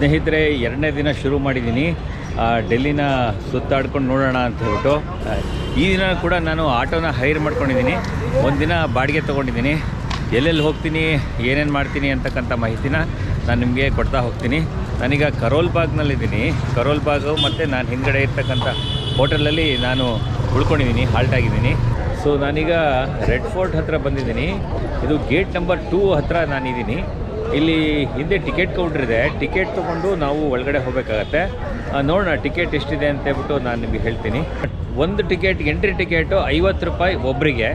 ಸ್ನೇಹಿತರೆ, ಎರಡನೇ ದಿನ ಶುರು ಮಾಡಿದ್ದೀನಿ. ಡೆಲ್ಲಿನ ಸುತ್ತಾಡ್ಕೊಂಡು ನೋಡೋಣ ಅಂತ ಹೇಳ್ಬಿಟ್ಟು. ಈ ದಿನ ಕೂಡ ನಾನು ಆಟೋನ ಹೈರ್ ಮಾಡ್ಕೊಂಡಿದ್ದೀನಿ. ಒಂದು ದಿನ ಬಾಡಿಗೆ ತೊಗೊಂಡಿದ್ದೀನಿ. ಎಲ್ಲೆಲ್ಲಿ ಹೋಗ್ತೀನಿ, ಏನೇನು ಮಾಡ್ತೀನಿ ಅಂತಕ್ಕಂಥ ಮಾಹಿತಿನ ನಾನು ನಿಮಗೆ ಕೊಡ್ತಾ ಹೋಗ್ತೀನಿ. ನಾನೀಗ ಕರೋಲ್ ಬಾಗ್ನಲ್ಲಿದ್ದೀನಿ. ಕರೋಲ್ ಬಾಗು ಮತ್ತು ನಾನು ಹಿಂದ್ಗಡೆ ಇರ್ತಕ್ಕಂಥ ಹೋಟೆಲಲ್ಲಿ ನಾನು ಉಳ್ಕೊಂಡಿದ್ದೀನಿ ಹಾಲ್ಟ್ ಆಗಿದ್ದೀನಿ. ಸೊ ನಾನೀಗ ರೆಡ್ ಫೋರ್ಟ್ ಹತ್ರ ಬಂದಿದ್ದೀನಿ. ಇದು ಗೇಟ್ ನಂಬರ್ ಟೂ ಹತ್ರ ನಾನಿದ್ದೀನಿ. ಇಲ್ಲಿ ಹಿಂದೆ ಟಿಕೆಟ್ ಕೌಂಟ್ರ್ ಇದೆ. ಟಿಕೆಟ್ ತೊಗೊಂಡು ನಾವು ಒಳಗಡೆ ಹೋಗಬೇಕಾಗತ್ತೆ. ನೋಡೋಣ, ಟಿಕೆಟ್ ಎಷ್ಟಿದೆ ಅಂತ ಹೇಳ್ಬಿಟ್ಟು ನಾನು ನಿಮಗೆ ಹೇಳ್ತೀನಿ. ಒಂದು ಟಿಕೆಟ್, ಎಂಟ್ರಿ ಟಿಕೆಟು ಐವತ್ತು ರೂಪಾಯಿ ಒಬ್ಬರಿಗೆ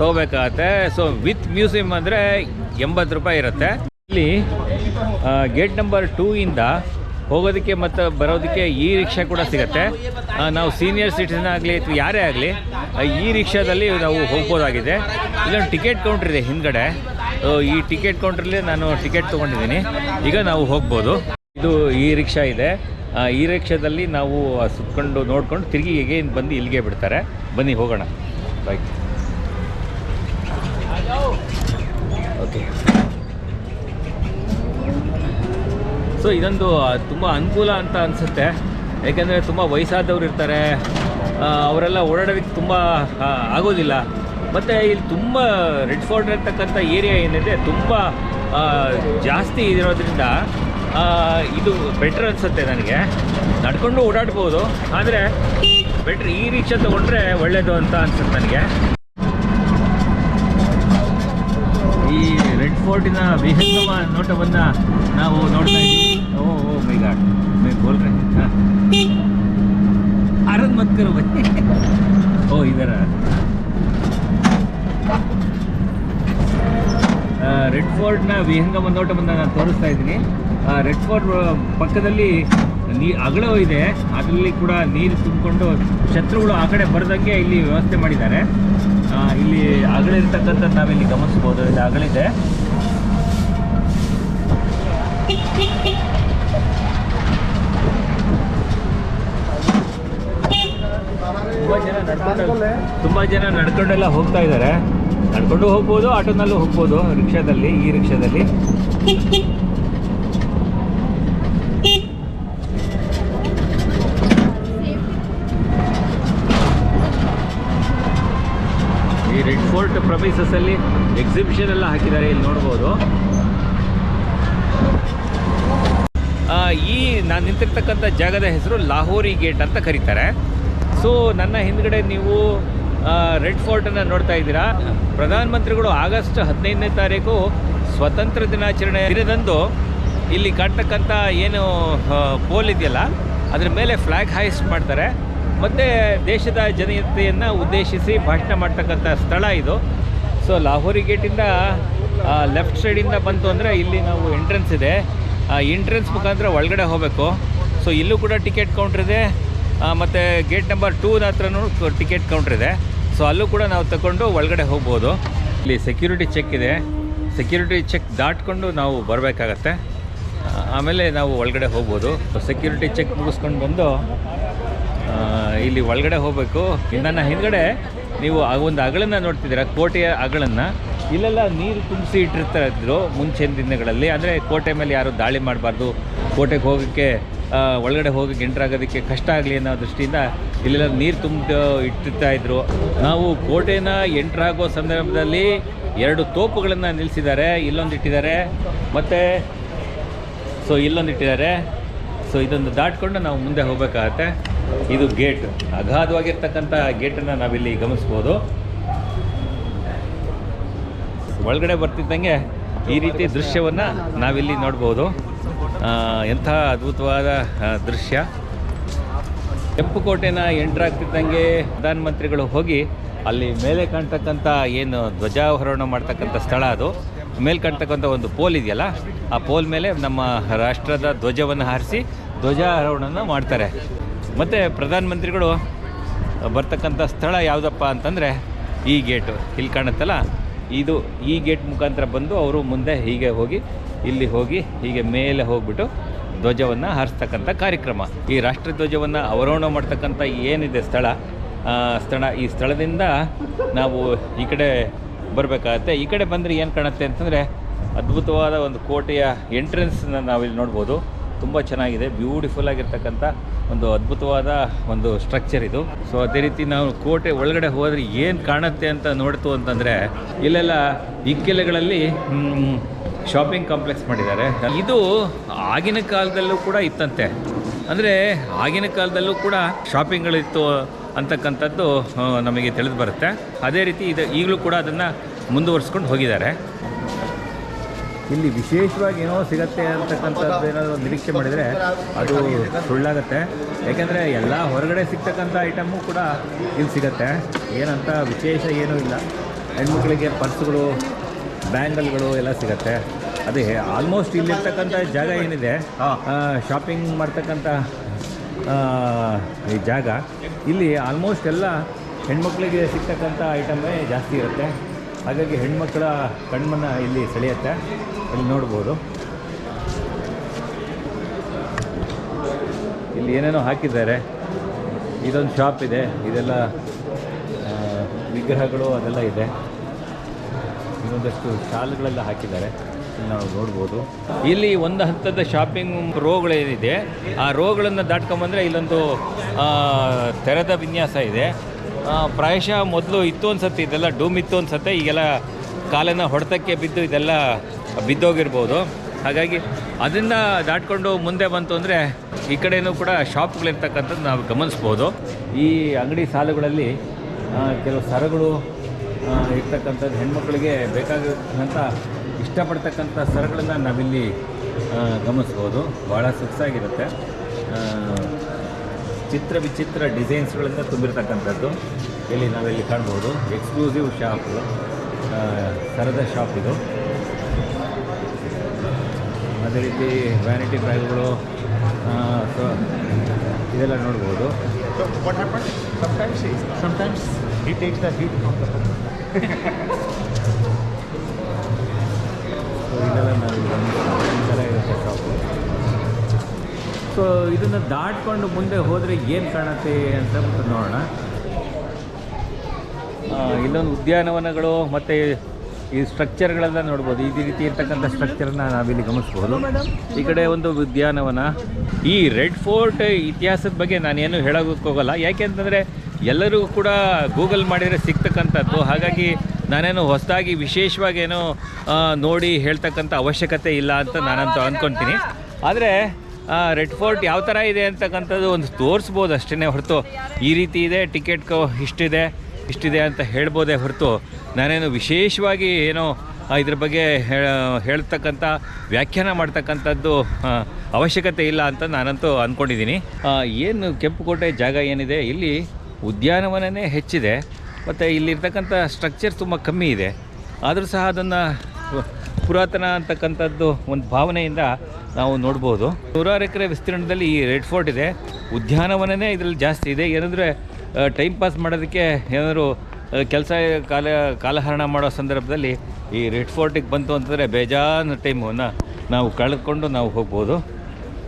ತೊಗೋಬೇಕಾಗತ್ತೆ. ಸೊ ವಿತ್ ಮ್ಯೂಸಿಯಂ ಅಂದರೆ ಎಂಬತ್ತು ರೂಪಾಯಿ ಇರುತ್ತೆ. ಇಲ್ಲಿ ಗೇಟ್ ನಂಬರ್ ಟೂ ಇಂದ ಹೋಗೋದಕ್ಕೆ ಮತ್ತು ಬರೋದಕ್ಕೆ ಈ ರಿಕ್ಷಾ ಕೂಡ ಸಿಗುತ್ತೆ. ನಾವು ಸೀನಿಯರ್ ಸಿಟಿಸನ್ ಆಗಲಿ ಅಥವಾ ಯಾರೇ ಆಗಲಿ ಈ ರಿಕ್ಷಾದಲ್ಲಿ ನಾವು ಹೋಗ್ಬೋದಾಗಿದೆ. ಇಲ್ಲೊಂದು ಟಿಕೆಟ್ ಕೌಂಟ್ರ್ ಇದೆ ಹಿಂದ್ಗಡೆ. ಈ ಟಿಕೆಟ್ ಕೌಂಟ್ರಲ್ಲಿ ನಾನು ಟಿಕೆಟ್ ತೊಗೊಂಡಿದ್ದೀನಿ. ಈಗ ನಾವು ಹೋಗ್ಬೋದು. ಇದು ಈ ರಿಕ್ಷಾ ಇದೆ. ಈ ರಿಕ್ಷಾದಲ್ಲಿ ನಾವು ಸುತ್ಕೊಂಡು ನೋಡ್ಕೊಂಡು ತಿರುಗಿ ಹೇಗೆ ಬಂದು ಇಲ್ಲಿಗೆ ಬಿಡ್ತಾರೆ. ಬನ್ನಿ, ಹೋಗೋಣ. ಬಾಯ್ ಓಕೆ ಸೊ ಇದೊಂದು ತುಂಬ ಅನುಕೂಲ ಅಂತ ಅನಿಸುತ್ತೆ. ಯಾಕೆಂದರೆ ತುಂಬ ವಯಸ್ಸಾದವ್ರು ಇರ್ತಾರೆ. ಅವರೆಲ್ಲ ಓಡಾಡೋದಕ್ಕೆ ತುಂಬ ಆಗೋದಿಲ್ಲ. ಮತ್ತು ಇಲ್ಲಿ ತುಂಬ ರೆಡ್ ಫೋರ್ಟ್ ಇರ್ತಕ್ಕಂಥ ಏರಿಯಾ ಏನಿದೆ, ತುಂಬ ಜಾಸ್ತಿ ಇರೋದ್ರಿಂದ ಇದು ಬೆಟ್ರ್ ಅನಿಸುತ್ತೆ ನನಗೆ. ನಡ್ಕೊಂಡು ಓಡಾಡ್ಬೋದು, ಆದರೆ ಬೆಟ್ರ್ ಈ ರಿಕ್ಷಾ ತೊಗೊಂಡ್ರೆ ಒಳ್ಳೇದು ಅಂತ ಅನ್ಸುತ್ತೆ ನನಗೆ. ಈ ರೆಡ್ ಫೋರ್ಟಿನ ವಿಹಂಗಮ ನೋಟವನ್ನು ನಾವು ನೋಡ್ತಾ ಇದ್ದೀವಿ. ಓ ಓ, ಮೈ ಗಾಡ್. ಮೈ ಬೋಲ್ರೆ. ಮತ್ಕರು ಬನ್ನಿ ಓ, ಇದರ. ಫೋರ್ಟ್ನ ವಿಹಂಗಮ ನೋಟವನ್ನು ನಾನು ತೋರಿಸ್ತಾ ಇದ್ದೀನಿ. ರೆಡ್ ಫೋರ್ಟ್ ಪಕ್ಕದಲ್ಲಿ ನೀ ಅಗಳ ಇದೆ. ಅದರಲ್ಲಿ ಕೂಡ ನೀರು ತುಂಬಿಕೊಂಡು ಶತ್ರುಗಳು ಆ ಕಡೆ ಬರೋದಕ್ಕೆ ಇಲ್ಲಿ ವ್ಯವಸ್ಥೆ ಮಾಡಿದ್ದಾರೆ. ಇಲ್ಲಿ ಅಗಳಿರ್ತಕ್ಕಂಥ ನಾವಿಲ್ಲಿ ಗಮನಿಸ್ಬೋದು. ಇಲ್ಲಿ ಅಗಳಿದೆ ತುಂಬ ಜನ ತುಂಬ ಜನ ನಡ್ಕೊಂಡೆಲ್ಲ ಹೋಗ್ತಾ ಇದ್ದಾರೆ. ನಡ್ಕೊಂಡು ಹೋಗ್ಬೋದು, ಆಟೋನಲ್ಲೂ ಹೋಗ್ಬೋದು, ರಿಕ್ಷಾದಲ್ಲಿ, ಈ ರಿಕ್ಷಾದಲ್ಲಿ. ಈ ರೆಡ್ ಫೋರ್ಟ್ ಪ್ರಮಿಸಸ್ ಅಲ್ಲಿ ಎಕ್ಸಿಬಿಷನ್ ಎಲ್ಲ ಹಾಕಿದ್ದಾರೆ, ಇಲ್ಲಿ ನೋಡ್ಬೋದು. ಈ ನಾನು ನಿಂತಿರ್ತಕ್ಕಂಥ ಜಾಗದ ಹೆಸರು ಲಾಹೋರಿ ಗೇಟ್ ಅಂತ ಕರೀತಾರೆ. ಸೊ ನನ್ನ ಹಿಂದ್ಗಡೆ ನೀವು ರೆಡ್ ಫೋರ್ಟನ್ನು ನೋಡ್ತಾ ಇದ್ದೀರಾ? ಪ್ರಧಾನಮಂತ್ರಿಗಳು ಆಗಸ್ಟ್ ಹದಿನೈದನೇ ತಾರೀಕು ಸ್ವತಂತ್ರ ದಿನಾಚರಣೆ ಇರದಂದು ಇಲ್ಲಿ ಕಾಣ್ತಕ್ಕಂಥ ಏನು ಪೋಲ್ ಇದೆಯಲ್ಲ, ಅದ್ರ ಮೇಲೆ ಫ್ಲ್ಯಾಗ್ ಹಾಯಿಸ್ಟ್ ಮಾಡ್ತಾರೆ. ಮತ್ತು ದೇಶದ ಜನತೆಯನ್ನು ಉದ್ದೇಶಿಸಿ ಭಾಷಣ ಮಾಡ್ತಕ್ಕಂಥ ಸ್ಥಳ ಇದು. ಸೊ ಲಾಹೋರಿ ಗೇಟಿಂದ ಲೆಫ್ಟ್ ಸೈಡಿಂದ ಬಂತು ಅಂದರೆ ಇಲ್ಲಿ ನಾವು ಎಂಟ್ರೆನ್ಸ್ ಇದೆ. ಎಂಟ್ರೆನ್ಸ್ ಮುಖಾಂತರ ಒಳಗಡೆ ಹೋಗಬೇಕು. ಸೊ ಇಲ್ಲೂ ಕೂಡ ಟಿಕೆಟ್ ಕೌಂಟ್ರ್ ಇದೆ. ಮತ್ತು ಗೇಟ್ ನಂಬರ್ ಟೂ ಹತ್ರನೂ ಟಿಕೆಟ್ ಕೌಂಟ್ರ್ ಇದೆ. ಸೊ ಅಲ್ಲೂ ಕೂಡ ನಾವು ತಗೊಂಡು ಒಳಗಡೆ ಹೋಗ್ಬೋದು. ಇಲ್ಲಿ ಸೆಕ್ಯೂರಿಟಿ ಚೆಕ್ ಇದೆ. ಸೆಕ್ಯೂರಿಟಿ ಚೆಕ್ ದಾಟ್ಕೊಂಡು ನಾವು ಬರಬೇಕಾಗತ್ತೆ. ಆಮೇಲೆ ನಾವು ಒಳಗಡೆ ಹೋಗ್ಬೋದು. ಸೆಕ್ಯೂರಿಟಿ ಚೆಕ್ ಮುಗಿಸ್ಕೊಂಡು ಬಂದು ಇಲ್ಲಿ ಒಳಗಡೆ ಹೋಗಬೇಕು. ನನ್ನ ಹಿಂದ್ಗಡೆ ನೀವು ಆ ಒಂದು ಅಗಳನ್ನು ನೋಡ್ತಿದ್ದೀರ? ಕೋಟೆಯ ಅಗಳನ್ನು ಇಲ್ಲೆಲ್ಲ ನೀರು ತುಂಬಿಸಿ ಇಟ್ಟಿರ್ತಾ ಇದ್ರು ಮುಂಚಿನ ದಿನಗಳಲ್ಲಿ. ಅಂದರೆ ಕೋಟೆ ಮೇಲೆ ಯಾರು ದಾಳಿ ಮಾಡಬಾರ್ದು. ಕೋಟೆಗೆ ಹೋಗೋಕ್ಕೆ ಒಳಗಡೆ ಹೋಗಿ ಎಂಟ್ರಾಗೋದಕ್ಕೆ ಕಷ್ಟ ಆಗಲಿ ಅನ್ನೋ ದೃಷ್ಟಿಯಿಂದ ಇಲ್ಲೆಲ್ಲ ನೀರು ತುಂಬಿ ಇಟ್ಟಿರ್ತಾ ಇದ್ರು. ನಾವು ಕೋಟೆನ ಎಂಟ್ರಾಗೋ ಸಂದರ್ಭದಲ್ಲಿ ಎರಡು ತೋಪುಗಳನ್ನು ನಿಲ್ಲಿಸಿದ್ದಾರೆ ಇಲ್ಲೊಂದು ಇಟ್ಟಿದ್ದಾರೆ. ಮತ್ತು ಸೊ ಇಲ್ಲೊಂದು ಇಟ್ಟಿದ್ದಾರೆ. ಸೊ ಇದೊಂದು ದಾಟ್ಕೊಂಡು ನಾವು ಮುಂದೆ ಹೋಗಬೇಕಾಗತ್ತೆ. ಇದು ಗೇಟ್. ಅಗಾಧವಾಗಿರ್ತಕ್ಕಂಥ ಗೇಟನ್ನು ನಾವಿಲ್ಲಿ ಗಮನಿಸ್ಬೋದು. ಒಳಗಡೆ ಬರ್ತಿದ್ದಂಗೆ ಈ ರೀತಿ ದೃಶ್ಯವನ್ನು ನಾವಿಲ್ಲಿ ನೋಡ್ಬೋದು. ಎಂಥ ಅದ್ಭುತವಾದ ದೃಶ್ಯ. ಕೆಂಪು ಕೋಟೆನ ಎಂಟ್ರ್ ಆಗ್ತಿದ್ದಂಗೆ ಪ್ರಧಾನಮಂತ್ರಿಗಳು ಹೋಗಿ ಅಲ್ಲಿ ಮೇಲೆ ಕಾಣ್ತಕ್ಕಂಥ ಏನು ಧ್ವಜಾರೋಹಣ ಮಾಡ್ತಕ್ಕಂಥ ಸ್ಥಳ ಅದು. ಮೇಲೆ ಕಾಣ್ತಕ್ಕಂಥ ಒಂದು ಪೋಲ್ ಇದೆಯಲ್ಲ, ಆ ಪೋಲ್ ಮೇಲೆ ನಮ್ಮ ರಾಷ್ಟ್ರದ ಧ್ವಜವನ್ನು ಹಾರಿಸಿ ಧ್ವಜಾರೋಹಣನ ಮಾಡ್ತಾರೆ. ಮತ್ತು ಪ್ರಧಾನಮಂತ್ರಿಗಳು ಬರ್ತಕ್ಕಂಥ ಸ್ಥಳ ಯಾವುದಪ್ಪ ಅಂತಂದರೆ ಈ ಗೇಟು. ಇಲ್ಲಿ ಕಾಣುತ್ತಲ್ಲ, ಇದು ಈ ಗೇಟ್ ಮುಖಾಂತರ ಬಂದು ಅವರು ಮುಂದೆ ಹೀಗೆ ಹೋಗಿ, ಇಲ್ಲಿ ಹೋಗಿ ಹೀಗೆ ಮೇಲೆ ಹೋಗ್ಬಿಟ್ಟು ಧ್ವಜವನ್ನು ಹಾರಿಸ್ತಕ್ಕಂಥ ಕಾರ್ಯಕ್ರಮ. ಈ ರಾಷ್ಟ್ರಧ್ವಜವನ್ನು ಅವರೋಹಣ ಮಾಡ್ತಕ್ಕಂಥ ಏನಿದೆ ಸ್ಥಳ ಸ್ಥಳ, ಈ ಸ್ಥಳದಿಂದ ನಾವು ಈ ಕಡೆ ಬರಬೇಕಾಗತ್ತೆ. ಈ ಕಡೆ ಬಂದರೆ ಏನು ಕಾಣುತ್ತೆ ಅಂತಂದರೆ ಅದ್ಭುತವಾದ ಒಂದು ಕೋಟೆಯ ಎಂಟ್ರೆನ್ಸನ್ನು ನಾವಿಲ್ಲಿ ನೋಡ್ಬೋದು. ತುಂಬ ಚೆನ್ನಾಗಿದೆ ಬ್ಯೂಟಿಫುಲ್ ಆಗಿರ್ತಕ್ಕಂಥ ಒಂದು ಅದ್ಭುತವಾದ ಒಂದು ಸ್ಟ್ರಕ್ಚರ್ ಇದು. ಸೊ ಅದೇ ರೀತಿ ನಾವು ಕೋಟೆ ಒಳಗಡೆ ಹೋದರೆ ಏನು ಕಾಣುತ್ತೆ ಅಂತ ನೋಡ್ತು ಅಂತಂದರೆ, ಇಲ್ಲೆಲ್ಲ ಇಕ್ಕೆಲೆಗಳಲ್ಲಿ ಶಾಪಿಂಗ್ ಕಾಂಪ್ಲೆಕ್ಸ್ ಮಾಡಿದ್ದಾರೆ. ಇದು ಆಗಿನ ಕಾಲದಲ್ಲೂ ಕೂಡ ಇತ್ತಂತೆ. ಅಂದರೆ ಆಗಿನ ಕಾಲದಲ್ಲೂ ಕೂಡ ಶಾಪಿಂಗ್ಗಳಿತ್ತು ಅಂತಕ್ಕಂಥದ್ದು ನಮಗೆ ತಿಳಿದು ಬರುತ್ತೆ. ಅದೇ ರೀತಿ ಇದು ಈಗಲೂ ಕೂಡ ಅದನ್ನು ಮುಂದುವರಿಸ್ಕೊಂಡು ಹೋಗಿದ್ದಾರೆ. ಇಲ್ಲಿ ವಿಶೇಷವಾಗಿ ಏನೋ ಸಿಗತ್ತೆ ಅಂತಕ್ಕಂಥದ್ದು ಏನಾದರೂ ನಿರೀಕ್ಷೆ ಮಾಡಿದರೆ ಅದು ಸುಳ್ಳಾಗತ್ತೆ. ಯಾಕೆಂದರೆ ಎಲ್ಲ ಹೊರಗಡೆ ಸಿಗ್ತಕ್ಕಂಥ ಐಟಮ್ಮು ಕೂಡ ಇಲ್ಲಿ ಸಿಗತ್ತೆ. ಏನಂತ ವಿಶೇಷ ಏನೂ ಇಲ್ಲ. ಹೆಣ್ಮಕ್ಳಿಗೆ ಪರ್ಸ್ಗಳು ಬ್ಯಾಂಗಲ್ಗಳು ಎಲ್ಲ ಸಿಗುತ್ತೆ. ಅದೇ ಆಲ್ಮೋಸ್ಟ್ ಇಲ್ಲಿರ್ತಕ್ಕಂಥ ಜಾಗ ಏನಿದೆ ಶಾಪಿಂಗ್ ಮಾಡ್ತಕ್ಕಂಥ ಈ ಜಾಗ ಇಲ್ಲಿ ಆಲ್ಮೋಸ್ಟ್ ಎಲ್ಲ ಹೆಣ್ಮಕ್ಳಿಗೆ ಸಿಗ್ತಕ್ಕಂಥ ಐಟಮೇ ಜಾಸ್ತಿ ಇರುತ್ತೆ. ಹಾಗಾಗಿ ಹೆಣ್ಮಕ್ಳ ಕಣ್ಮನ್ನು ಇಲ್ಲಿ ಸೆಳೆಯುತ್ತೆ. ಇಲ್ಲಿ ನೋಡ್ಬೋದು. ಇಲ್ಲಿ ಏನೇನೋ ಹಾಕಿದ್ದಾರೆ. ಇದೊಂದು ಶಾಪ್ ಇದೆ. ಇದೆಲ್ಲ ವಿಗ್ರಹಗಳು ಅದೆಲ್ಲ ಇದೆ. ಇನ್ನೊಂದಷ್ಟು ಶಾಲುಗಳೆಲ್ಲ ಹಾಕಿದ್ದಾರೆ. ನಾವು ನೋಡ್ಬೋದು. ಇಲ್ಲಿ ಒಂದು ಹಂತದ ಶಾಪಿಂಗ್ ರೋಗಳೇನಿದೆ, ಆ ರೋಗಳನ್ನು ದಾಟ್ಕೊಂಬಂದರೆ ಇಲ್ಲೊಂದು ತೆರೆದ ವಿನ್ಯಾಸ ಇದೆ. ಪ್ರಾಯಶಃ ಮೊದಲು ಇತ್ತು ಅನ್ಸತ್ತೆ, ಇದೆಲ್ಲ ಡೂಮ್ ಇತ್ತು ಅನ್ಸತ್ತೆ, ಈಗೆಲ್ಲ ಕಾಲನ ಹೊಡೆತಕ್ಕೆ ಬಿದ್ದು ಇದೆಲ್ಲ ಬಿದ್ದೋಗಿರ್ಬೋದು. ಹಾಗಾಗಿ ಅದನ್ನ ದಾಟ್ಕೊಂಡು ಮುಂದೆ ಬಂತು ಅಂದರೆ ಈ ಕಡೆಯೂ ಕೂಡ ಶಾಪ್ಗಳಿರ್ತಕ್ಕಂಥದ್ದು ನಾವು ಗಮನಿಸ್ಬೋದು. ಈ ಅಂಗಡಿ ಸಾಲುಗಳಲ್ಲಿ ಕೆಲವು ಸರಗಳು ಇರ್ತಕ್ಕಂಥದ್ದು ಹೆಣ್ಮಕ್ಳಿಗೆ ಬೇಕಾಗಿರ್ತಕ್ಕಂಥ ಇಷ್ಟಪಡ್ತಕ್ಕಂಥ ಸರಗಳನ್ನು ನಾವಿಲ್ಲಿ ಗಮನಿಸ್ಬೋದು. ಭಾಳ ಸೊಗಸಾಗಿರುತ್ತೆ. ಚಿತ್ರ ವಿಚಿತ್ರ ಡಿಸೈನ್ಸ್ಗಳಿಂದ ತುಂಬಿರ್ತಕ್ಕಂಥದ್ದು. ಇಲ್ಲಿ ನಾವಿಲ್ಲಿ ಕಾಣ್ಬೋದು. ಎಕ್ಸ್ಕ್ಲೂಸಿವ್ ಶಾಪ್ ಸರದ ಶಾಪ್ ಇದು. ಅದೇ ರೀತಿ ವ್ಯಾನಿಟಿ ಬ್ಯಾಗ್ಗಳು ಇದೆಲ್ಲ ನೋಡ್ಬೋದು. Sometimes happens? Sometimes he, sometimes he so ಇದನ್ನು ದಾಟ್ಕೊಂಡು ಮುಂದೆ ಹೋದರೆ ಏನು ಕಾಣುತ್ತೆ ಅಂತ ನೋಡೋಣ. ಇಲ್ಲೊಂದು ಉದ್ಯಾನವನಗಳು ಮತ್ತು ಈ ಸ್ಟ್ರಕ್ಚರ್ಗಳೆಲ್ಲ ನೋಡ್ಬೋದು. ಈ ರೀತಿ ಇರ್ತಕ್ಕಂಥ ಸ್ಟ್ರಕ್ಚರ್ನ ನಾವಿಲ್ಲಿ ಗಮನಿಸ್ಬೋದು. ಈ ಕಡೆ ಒಂದು ಉದ್ಯಾನವನ. ಈ ರೆಡ್ ಫೋರ್ಟ್ ಇತಿಹಾಸದ ಬಗ್ಗೆ ನಾನೇನು ಹೇಳೋಕ್ಕೋಗಲ್ಲ ಯಾಕೆಂತಂದರೆ ಎಲ್ಲರೂ ಕೂಡ ಗೂಗಲ್ ಮಾಡಿದರೆ ಸಿಗ್ತಕ್ಕಂಥದ್ದು. ಹಾಗಾಗಿ ನಾನೇನು ಹೊಸದಾಗಿ ವಿಶೇಷವಾಗಿ ಏನೋ ನೋಡಿ ಹೇಳ್ತಕ್ಕಂಥ ಅವಶ್ಯಕತೆ ಇಲ್ಲ ಅಂತ ನಾನಂತೂ ಅಂದ್ಕೊತೀನಿ ಆದರೆ ರೆಡ್ ಫೋರ್ಟ್ ಯಾವ ಥರ ಇದೆ ಅಂತಕ್ಕಂಥದ್ದು ಒಂದು ತೋರಿಸ್ಬೋದು ಅಷ್ಟೇ ಹೊರತು. ಈ ರೀತಿ ಇದೆ ಟಿಕೆಟ್ ಇಷ್ಟಿದೆ ಇಷ್ಟಿದೆ ಅಂತ ಹೇಳ್ಬೋದೇ ಹೊರತು. ನಾನೇನು ವಿಶೇಷವಾಗಿ ಏನೋ ಇದ್ರ ಬಗ್ಗೆ ಹೇಳ್ತಕ್ಕಂಥ ವ್ಯಾಖ್ಯಾನ ಮಾಡ್ತಕ್ಕಂಥದ್ದು ಅವಶ್ಯಕತೆ ಇಲ್ಲ ಅಂತ ನಾನಂತೂ ಅಂದ್ಕೊಂಡಿದ್ದೀನಿ ಏನು ಕೆಂಪುಕೋಟೆ ಜಾಗ ಏನಿದೆ? ಇಲ್ಲಿ ಉದ್ಯಾನವನನೇ ಹೆಚ್ಚಿದೆ, ಮತ್ತು ಇಲ್ಲಿರ್ತಕ್ಕಂಥ ಸ್ಟ್ರಕ್ಚರ್ ತುಂಬ ಕಮ್ಮಿ ಇದೆ. ಆದರೂ ಸಹ ಅದನ್ನು ಪುರಾತನ ಅಂತಕ್ಕಂಥದ್ದು ಒಂದು ಭಾವನೆಯಿಂದ ನಾವು ನೋಡ್ಬೋದು. ನೂರಾರು ಎಕರೆ ವಿಸ್ತೀರ್ಣದಲ್ಲಿ ಈ ರೆಡ್ ಫೋರ್ಟ್ ಇದೆ. ಉದ್ಯಾನವನನೇ ಇದರಲ್ಲಿ ಜಾಸ್ತಿ ಇದೆ. ಏನಂದರೆ ಟೈಮ್ ಪಾಸ್ ಮಾಡೋದಕ್ಕೆ ಏನಾದರೂ ಕೆಲಸ ಕಾಲ, ಕಾಲಹರಣ ಮಾಡೋ ಸಂದರ್ಭದಲ್ಲಿ ಈ ರೆಡ್ ಫೋರ್ಟಿಗೆ ಬಂತು ಅಂತಂದರೆ ಬೇಜಾನ್ ಟೈಮನ್ನು ನಾವು ಕಳೆದುಕೊಂಡು ನಾವು ಹೋಗ್ಬೋದು.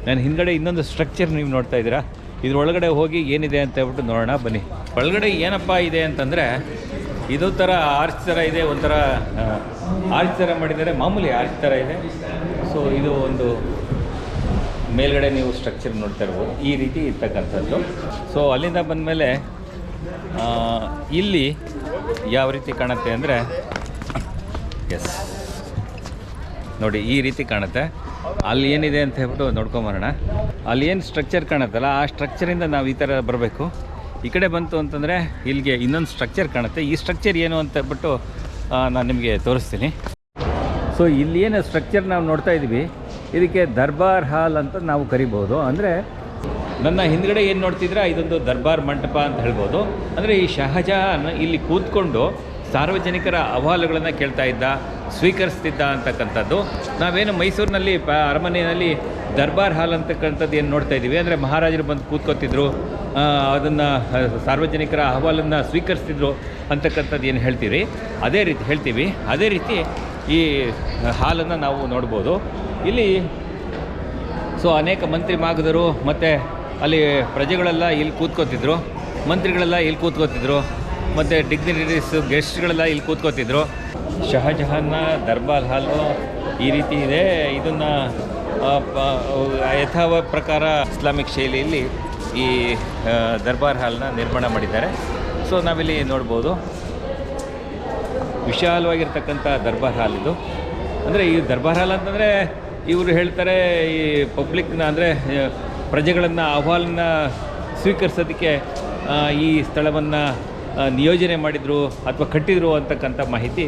ನಾನು ಹಿಂದ್ಗಡೆ ಇನ್ನೊಂದು ಸ್ಟ್ರಕ್ಚರ್ ನೀವು ನೋಡ್ತಾ ಇದ್ದೀರಾ? ಇದ್ರೊಳಗಡೆ ಹೋಗಿ ಏನಿದೆ ಅಂತ ಹೇಳ್ಬಿಟ್ಟು ನೋಡೋಣ, ಬನ್ನಿ. ಒಳಗಡೆ ಏನಪ್ಪ ಇದೆ ಅಂತಂದರೆ, ಇದು ಥರ ಆರ್ಚ್ ಥರ ಇದೆ, ಒಂಥರ ಆರ್ಚ್ ಥರ ಮಾಡಿದ್ದಾರೆ, ಮಾಮೂಲಿ ಆರ್ಚ್ ಥರ ಇದೆ. ಸೊ ಇದು ಒಂದು ಮೇಲ್ಗಡೆ ನೀವು ಸ್ಟ್ರಕ್ಚರ್ ನೋಡ್ತಾ ಇರ್ಬೋದು. ಈ ರೀತಿ ಇರ್ತಕ್ಕಂಥದ್ದು. ಸೊ ಅಲ್ಲಿಂದ ಬಂದಮೇಲೆ ಇಲ್ಲಿ ಯಾವ ರೀತಿ ಕಾಣುತ್ತೆ ಅಂದರೆ ಎಸ್ ನೋಡಿ, ಈ ರೀತಿ ಕಾಣುತ್ತೆ. ಅಲ್ಲಿ ಏನಿದೆ ಅಂತ ಹೇಳ್ಬಿಟ್ಟು ನೋಡ್ಕೊಂಬರೋಣ ಅಲ್ಲಿ ಏನು ಸ್ಟ್ರಕ್ಚರ್ ಕಾಣುತ್ತಲ್ಲ, ಆ ಸ್ಟ್ರಕ್ಚರಿಂದ ನಾವು ಈ ಥರ ಬರಬೇಕು. ಈ ಕಡೆ ಬಂತು ಅಂತಂದರೆ, ಇಲ್ಲಿಗೆ ಇನ್ನೊಂದು ಸ್ಟ್ರಕ್ಚರ್ ಕಾಣುತ್ತೆ. ಈ ಸ್ಟ್ರಕ್ಚರ್ ಏನು ಅಂತ ಹೇಳ್ಬಿಟ್ಟು ನಾನು ನಿಮಗೆ ತೋರಿಸ್ತೀನಿ. ಸೊ ಇಲ್ಲಿ ಏನು ಸ್ಟ್ರಕ್ಚರ್ ನಾವು ನೋಡ್ತಾ ಇದ್ದೀವಿ ಇದಕ್ಕೆ ದರ್ಬಾರ್ ಹಾಲ್ ಅಂತ ನಾವು ಕರಿಬೋದು. ಅಂದರೆ, ನನ್ನ ಹಿಂದ್ಗಡೆ ಏನು ನೋಡ್ತಿದ್ರೆ, ಇದೊಂದು ದರ್ಬಾರ್ ಮಂಟಪ ಅಂತ ಹೇಳ್ಬೋದು. ಅಂದರೆ ಈ ಶಹಜಹಾನ್ ಇಲ್ಲಿ ಕೂತ್ಕೊಂಡು ಸಾರ್ವಜನಿಕರ ಅಹವಾಲುಗಳನ್ನು ಕೇಳ್ತಾ ಇದ್ದ ಸ್ವೀಕರಿಸ್ತಿದ್ದ ಅಂತಕ್ಕಂಥದ್ದು. ನಾವೇನು ಮೈಸೂರಿನಲ್ಲಿ, ಪ, ಅರಮನೆಯಲ್ಲಿ ದರ್ಬಾರ್ ಹಾಲ್ ಅಂತಕ್ಕಂಥದ್ದು ಏನು ನೋಡ್ತಾ ಇದ್ದೀವಿ? ಅಂದರೆ ಮಹಾರಾಜರು ಬಂದು ಕೂತ್ಕೋತಿದ್ರು. ಅದನ್ನು ಸಾರ್ವಜನಿಕರ ಅಹವಾಲನ್ನು ಸ್ವೀಕರಿಸ್ತಿದ್ರು ಅಂತಕ್ಕಂಥದ್ದು ಏನು ಹೇಳ್ತೀವಿ ಅದೇ ರೀತಿ ಹೇಳ್ತೀವಿ. ಅದೇ ರೀತಿ ಈ ಹಾಲನ್ನು ನಾವು ನೋಡ್ಬೋದು. ಇಲ್ಲಿ ಸೊ, ಅನೇಕ ಮಂತ್ರಿ ಮಾಗದರು, ಮತ್ತು ಅಲ್ಲಿ ಪ್ರಜೆಗಳೆಲ್ಲ ಇಲ್ಲಿ ಕೂತ್ಕೋತಿದ್ರು. ಮಂತ್ರಿಗಳೆಲ್ಲ ಇಲ್ಲಿ ಕೂತ್ಕೋತಿದ್ರು. ಮತ್ತು ಡಿಗ್ನಿಟರೀಸ್ ಗೆಸ್ಟ್ಗಳೆಲ್ಲ ಇಲ್ಲಿ ಕೂತ್ಕೋತಿದ್ರು. ಶಹಜಹಾನ್ನ, ದರ್ಬಾರ್ ಹಾಲು ಈ ರೀತಿ ಇದೆ. ಇದನ್ನು ಯಥಾವ ಪ್ರಕಾರ ಇಸ್ಲಾಮಿಕ್ ಶೈಲಿಯಲ್ಲಿ ಈ ದರ್ಬಾರ್ ಹಾಲ್ನ ನಿರ್ಮಾಣ ಮಾಡಿದ್ದಾರೆ. ಸೊ, ನಾವಿಲ್ಲಿ ನೋಡ್ಬೋದು. ವಿಶಾಲವಾಗಿರ್ತಕ್ಕಂಥ ದರ್ಬಾರ್ ಹಾಲ್ ಇದು. ಅಂದರೆ ಈ ದರ್ಬಾರ್ ಹಾಲ್ ಅಂತಂದರೆ ಇವರು ಹೇಳ್ತಾರೆ ಈ ಪಬ್ಲಿಕ್ನ ಅಂದರೆ ಪ್ರಜೆಗಳನ್ನು, ಅಹವಾಲನ್ನ ಸ್ವೀಕರಿಸೋದಕ್ಕೆ ಈ ಸ್ಥಳವನ್ನು ನಿಯೋಜನೆ ಮಾಡಿದರು ಅಥವಾ ಕಟ್ಟಿದ್ರು ಅಂತಕ್ಕಂಥ ಮಾಹಿತಿ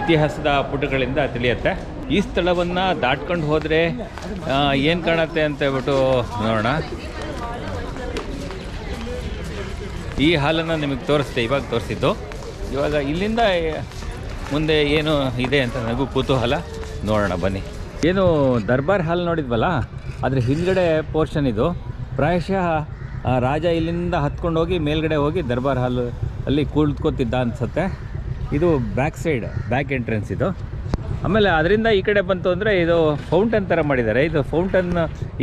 ಇತಿಹಾಸದ ಪುಟಗಳಿಂದ ತಿಳಿಯುತ್ತೆ. ಈ ಸ್ಥಳವನ್ನು ದಾಟ್ಕೊಂಡು ಹೋದರೆ ಏನು ಕಾಣುತ್ತೆ ಅಂತ ಹೇಳ್ಬಿಟ್ಟು ನೋಡೋಣ. ಈ ಹಾಲನ್ನು ನಿಮಗೆ ತೋರಿಸ್ತೆ, ಇವಾಗ ತೋರಿಸಿದ್ದು. ಇವಾಗ ಇಲ್ಲಿಂದ ಮುಂದೆ ಏನು ಇದೆ ಅಂತ ನನಗೂ ಕುತೂಹಲ. ನೋಡೋಣ, ಬನ್ನಿ. ಏನು ದರ್ಬಾರ್ ಹಾಲ್ ನೋಡಿದ್ವಲ್ಲ, ಅದ್ರ ಹಿಂದ್ಗಡೆ ಪೋರ್ಷನ್ ಇದು. ಪ್ರಾಯಶಃ ರಾಜ ಇಲ್ಲಿಂದ ಹತ್ಕೊಂಡು ಹೋಗಿ ಮೇಲ್ಗಡೆ ಹೋಗಿ ದರ್ಬಾರ್ ಹಾಲ್ ಅಲ್ಲಿ ಕೂಳ್ಕೊತಿದ್ದ ಅನಿಸುತ್ತೆ. ಇದು ಬ್ಯಾಕ್ ಸೈಡ್ ಬ್ಯಾಕ್ ಎಂಟ್ರೆನ್ಸ್ ಇದು. ಆಮೇಲೆ ಅದರಿಂದ ಈ ಕಡೆ ಬಂತು ಅಂದರೆ ಇದು ಫೌಂಟನ್ ಥರ ಮಾಡಿದ್ದಾರೆ. ಇದು ಫೌಂಟನ್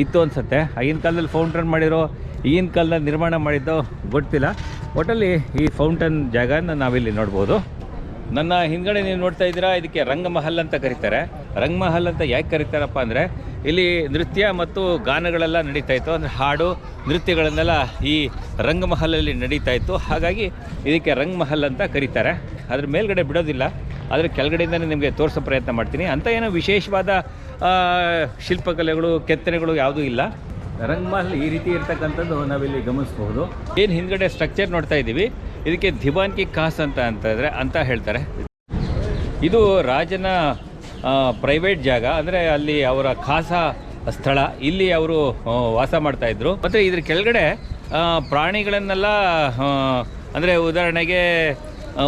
ಇತ್ತು ಅನ್ಸುತ್ತೆ. ಆಗಿನ ಕಾಲದಲ್ಲಿ ಫೌಂಟನ್ ಮಾಡಿರೋ, ಈಗಿನ ಕಾಲದಲ್ಲಿ ನಿರ್ಮಾಣ ಮಾಡಿದ್ದು ಗೊತ್ತಿಲ್ಲ. ಒಟ್ಟಲ್ಲಿ ಈ ಫೌಂಟನ್ ಜಾಗನ ನಾವಿಲ್ಲಿ ನೋಡ್ಬೋದು. ನನ್ನ ಹಿಂದ್ಗಡೆ ನೀವು ನೋಡ್ತಾ ಇದ್ದೀರಾ, ಇದಕ್ಕೆ ರಂಗಮಹಲ್ ಅಂತ ಕರೀತಾರೆ. ರಂಗಮಹಲ್ ಅಂತ ಯಾಕೆ ಕರೀತಾರಪ್ಪ ಅಂದರೆ, ಇಲ್ಲಿ ನೃತ್ಯ ಮತ್ತು ಗಾನಗಳೆಲ್ಲ ನಡೀತಾ ಇತ್ತು. ಅಂದರೆ ಹಾಡು, ನೃತ್ಯಗಳನ್ನೆಲ್ಲ ಈ ರಂಗಮಹಲಲ್ಲಿ ನಡೀತಾ ಇತ್ತು. ಹಾಗಾಗಿ ಇದಕ್ಕೆ ರಂಗಮಹಲ್ ಅಂತ ಕರೀತಾರೆ. ಅದ್ರ ಮೇಲ್ಗಡೆ ಬಿಡೋದಿಲ್ಲ. ಆದರೆ ಕೆಳಗಡೆಯಿಂದನೇ ನಿಮಗೆ ತೋರಿಸೋ ಪ್ರಯತ್ನ ಮಾಡ್ತೀನಿ. ಅಂತ ಏನೋ ವಿಶೇಷವಾದ ಶಿಲ್ಪಕಲೆಗಳು, ಕೆತ್ತನೆಗಳು ಯಾವುದೂ ಇಲ್ಲ. ರಂಗಮಹಲ್ ಈ ರೀತಿ ಇರ್ತಕ್ಕಂಥದ್ದು ನಾವಿಲ್ಲಿ ಗಮನಿಸಬಹುದು. ಏನು ಹಿಂದ್ಗಡೆ ಸ್ಟ್ರಕ್ಚರ್ ನೋಡ್ತಾ ಇದ್ದೀವಿ. ಇದಕ್ಕೆ ದಿವಾನ್ ಕಿ ಕಾಸ್ ಅಂತ ಅಂತಂದರೆ ಅಂತ ಹೇಳ್ತಾರೆ. ಇದು ರಾಜನ ಪ್ರೈವೇಟ್ ಜಾಗ. ಅಂದರೆ ಅಲ್ಲಿ ಅವರ ಖಾಸ ಸ್ಥಳ. ಇಲ್ಲಿ ಅವರು ವಾಸ ಮಾಡ್ತಾ ಇದ್ರು. ಮತ್ತು ಇದ್ರ ಕೆಳಗಡೆ ಪ್ರಾಣಿಗಳನ್ನೆಲ್ಲ ಅಂದರೆ ಉದಾಹರಣೆಗೆ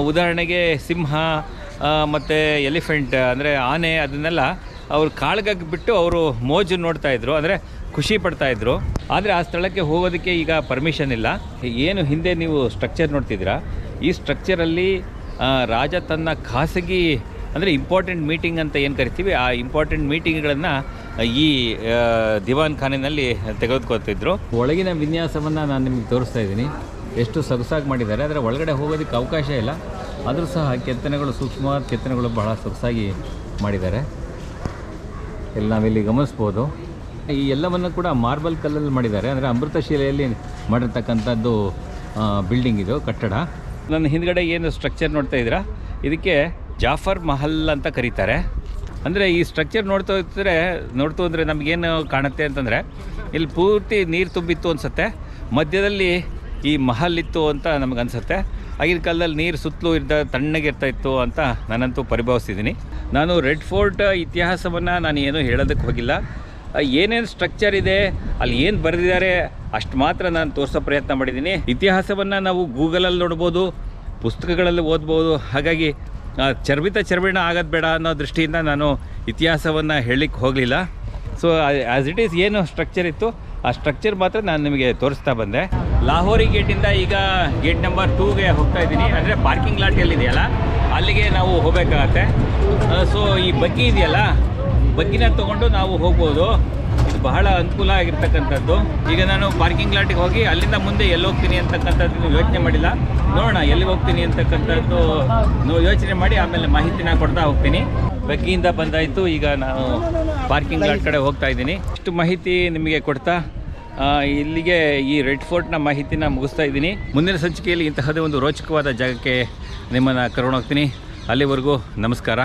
ಉದಾಹರಣೆಗೆ ಸಿಂಹ ಮತ್ತು ಎಲಿಫೆಂಟ್, ಅಂದರೆ ಆನೆ, ಅದನ್ನೆಲ್ಲ ಅವ್ರು ಕಾಳ್ಗಾಗಿ ಬಿಟ್ಟು ಅವರು ಮೋಜು ನೋಡ್ತಾ ಇದ್ರು. ಅಂದರೆ ಖುಷಿ ಪಡ್ತಾ ಇದ್ರು. ಆದರೆ ಆ ಸ್ಥಳಕ್ಕೆ ಹೋಗೋದಕ್ಕೆ ಈಗ ಪರ್ಮಿಷನ್ ಇಲ್ಲ. ಏನು ಹಿಂದೆ ನೀವು ಸ್ಟ್ರಕ್ಚರ್ ನೋಡ್ತಿದ್ದೀರಾ? ಈ ಸ್ಟ್ರಕ್ಚರಲ್ಲಿ ರಾಜ ತನ್ನ ಖಾಸಗಿ, ಅಂದರೆ ಇಂಪಾರ್ಟೆಂಟ್ ಮೀಟಿಂಗ್ ಅಂತ ಏನು ಕರಿತೀವಿ, ಆ ಇಂಪಾರ್ಟೆಂಟ್ ಮೀಟಿಂಗ್ಗಳನ್ನು ಈ ದಿವಾನ್ ಖಾನಿನಲ್ಲಿ ತೆಗೆದುಕೊಳ್ತಿದ್ರು. ಒಳಗಿನ ವಿನ್ಯಾಸವನ್ನು ನಾನು ನಿಮಗೆ ತೋರಿಸ್ತಾ ಇದ್ದೀನಿ. ಎಷ್ಟು ಸೊಗಸಾಗಿ ಮಾಡಿದ್ದಾರೆ. ಆದರೆ ಒಳಗಡೆ ಹೋಗೋದಕ್ಕೆ ಅವಕಾಶ ಇಲ್ಲ. ಆದರೂ ಸಹ ಕೆತ್ತನೆಗಳು ಸೂಕ್ಷ್ಮವಾದ ಕೆತ್ತನೆಗಳು ಬಹಳ ಸೊಗಸಾಗಿ ಮಾಡಿದ್ದಾರೆ. ಇಲ್ಲಿ ನಾವಿಲ್ಲಿ ಗಮನಿಸ್ಬೋದು. ಈ ಎಲ್ಲವನ್ನು ಕೂಡ ಮಾರ್ಬಲ್ ಕಲ್ಲಲ್ಲಿ ಮಾಡಿದ್ದಾರೆ. ಅಂದರೆ ಅಮೃತಶಿಲೆಯಲ್ಲಿ ಮಾಡಿರ್ತಕ್ಕಂಥದ್ದು ಬಿಲ್ಡಿಂಗ್ ಇದು, ಕಟ್ಟಡ. ನನ್ನ ಹಿಂದ್ಗಡೆ ಏನು ಸ್ಟ್ರಕ್ಚರ್ ನೋಡ್ತಾ ಇದ್ದೀರಾ? ಇದಕ್ಕೆ ಜಾಫರ್ ಮಹಲ್ ಅಂತ ಕರೀತಾರೆ. ಅಂದರೆ ಈ ಸ್ಟ್ರಕ್ಚರ್ ನೋಡ್ತಾ ಇದ್ದರೆ ನೋಡ್ತು ಅಂದರೆ ನಮಗೇನು ಕಾಣುತ್ತೆ ಅಂತಂದರೆ, ಇಲ್ಲಿ ಪೂರ್ತಿ ನೀರು ತುಂಬಿತ್ತು ಅನಿಸುತ್ತೆ. ಮಧ್ಯದಲ್ಲಿ ಈ ಮಹಲ್ ಇತ್ತು ಅಂತ ನಮಗನ್ಸುತ್ತೆ ಆಗಿನ ಕಾಲದಲ್ಲಿ ನೀರು ಸುತ್ತಲೂ ಇದ್ದ ತಣ್ಣಗಿರ್ತಾ ಇತ್ತು ಅಂತ ನಾನಂತೂ ಪರಿಭಾವಿಸಿದ್ದೀನಿ ನಾನು ರೆಡ್ ಫೋರ್ಟ್ ಇತಿಹಾಸವನ್ನು ನಾನು ಏನೂ ಹೇಳೋದಕ್ಕೆ ಹೋಗಿಲ್ಲ. ಏನೇನು ಸ್ಟ್ರಕ್ಚರ್ ಇದೆ, ಅಲ್ಲಿ ಏನು ಬರೆದಿದ್ದಾರೆ, ಅಷ್ಟು ಮಾತ್ರ ನಾನು ತೋರಿಸೋ ಪ್ರಯತ್ನ ಮಾಡಿದ್ದೀನಿ ಇತಿಹಾಸವನ್ನು ನಾವು ಗೂಗಲಲ್ಲಿ ನೋಡ್ಬೋದು, ಪುಸ್ತಕಗಳಲ್ಲಿ ಓದ್ಬೋದು. ಹಾಗಾಗಿ ಚರ್ಬಿತ ಚರ್ಬಿಣ ಆಗೋದು ಬೇಡ ಅನ್ನೋ ದೃಷ್ಟಿಯಿಂದ ನಾನು ಇತಿಹಾಸವನ್ನು ಹೇಳಲಿಕ್ಕೆ ಹೋಗಲಿಲ್ಲ. ಸೊ ಆ್ಯಸ್ ಇಟ್ ಈಸ್ ಏನು ಸ್ಟ್ರಕ್ಚರ್ ಇತ್ತು? ಆ ಸ್ಟ್ರಕ್ಚರ್ ಮಾತ್ರ ನಾನು ನಿಮಗೆ ತೋರಿಸ್ತಾ ಬಂದೆ. ಲಾಹೋರಿ ಗೇಟಿಂದ ಈಗ ಗೇಟ್ ನಂಬರ್ ಟೂಗೆ ಹೋಗ್ತಾ ಇದ್ದೀನಿ. ಅಂದರೆ ಪಾರ್ಕಿಂಗ್ ಲಾಟ್ ಎಲ್ಲಿದೆಯಲ್ಲ, ಅಲ್ಲಿಗೆ ನಾವು ಹೋಗಬೇಕಾಗತ್ತೆ. ಸೊ ಈ ಬಗ್ಗೆ ಇದೆಯಲ್ಲ ಬಗ್ಗಿನ ತಗೊಂಡು ನಾವು ಹೋಗ್ಬೋದು. ಇದು ಬಹಳ ಅನುಕೂಲ ಆಗಿರ್ತಕ್ಕಂಥದ್ದು. ಈಗ ನಾನು ಪಾರ್ಕಿಂಗ್ ಲಾಟಿಗೆ ಹೋಗಿ ಅಲ್ಲಿಂದ ಮುಂದೆ ಎಲ್ಲಿ ಹೋಗ್ತೀನಿ ಅಂತಕ್ಕಂಥದ್ದು ಯೋಚನೆ ಮಾಡಿಲ್ಲ. ನೋಡೋಣ ಎಲ್ಲಿಗೆ ಹೋಗ್ತೀನಿ ಅಂತಕ್ಕಂಥದ್ದು ಯೋಚನೆ ಮಾಡಿ ಆಮೇಲೆ ಮಾಹಿತಿನ ಕೊಡ್ತಾ ಹೋಗ್ತೀನಿ. ಬಗ್ಗಿಯಿಂದ ಬಂದಾಯಿತು. ಈಗ ನಾನು ಪಾರ್ಕಿಂಗ್ ಲಾಟ್ ಕಡೆ ಹೋಗ್ತಾ ಇದ್ದೀನಿ. ಇಷ್ಟು ಮಾಹಿತಿ ನಿಮಗೆ ಕೊಡ್ತಾ ಇಲ್ಲಿಗೆ ಈ ರೆಡ್ ಫೋರ್ಟ್ನ ಮಾಹಿತಿನ ಮುಗಿಸ್ತಾ ಇದ್ದೀನಿ. ಮುಂದಿನ ಸಂಚಿಕೆಯಲ್ಲಿ ಇಂತಹದೇ ಒಂದು ರೋಚಕವಾದ ಜಾಗಕ್ಕೆ ನಿಮ್ಮನ್ನು ಕರ್ಕೊಂಡು ಹೋಗ್ತೀನಿ. ಅಲ್ಲಿವರೆಗೂ ನಮಸ್ಕಾರ.